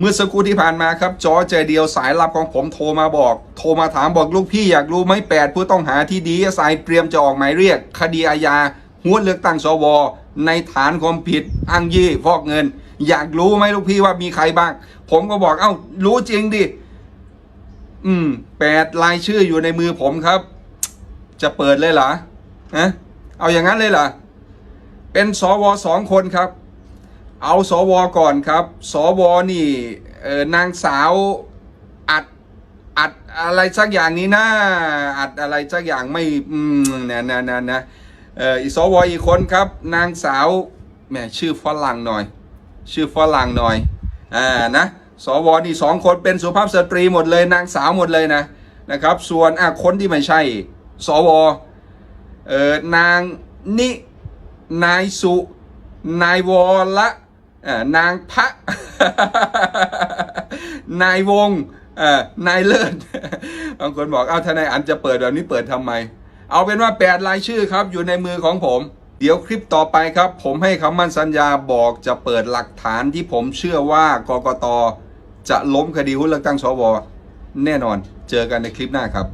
เมื่อสักครู่ที่ผ่านมาครับจอใจเดียวสายลับของผมโทรมาบอก โทรมาถามบอกลูกพี่อยากรู้ไหมแปดผู้ต้องหาที่ดีสายเตรียมจะออกหมายเรียก คดีอาญาหัวเลือกตั้งสว ในฐานความผิดอ้างยี่ฟอกเงิน อยากรู้ไหมลูกพี่ว่ามีใครบ้าง ผมก็บอกเอ้า รู้จริงดิ อืมแปดรายชื่ออยู่ในมือผมครับ จะเปิดเลยเหรอฮะเอาอย่างนั้นเลยเหรอเป็นสวสองคนครับ เอาสวก่อนครับ สวนี่นางสาวอัดอัดอะไรสักอย่างนี้นะอัดอะไรสักอย่างไม่อืมนะนะนะนะอออีสวอีกคนครับ นางสาวแหมชื่อฝรั่งหน่อย ชื่อฝรั่งหน่อยอ่านะสวนี่สองคนเป็นสุภาพสตรีหมดเลยนางสาวหมดเลยนะนะครับ ส่วนอะคนที่ไม่ใช่ สวเออนางนินายสุนายวละ นางพระ นายวงนายเลิศ บางคนบอก เอาทนายอันจะเปิดแบบนี้เปิดทำไม เอาเป็นว่าแปดรายชื่อครับ อยู่ในมือของผม เดี๋ยวคลิปต่อไปครับ ผมให้คำมั่นสัญญาบอกจะเปิดหลักฐานที่ผมเชื่อว่ากกตจะล้มคดีหุ้นเลือกตั้งสวแน่นอน เจอกันในคลิปหน้าครับ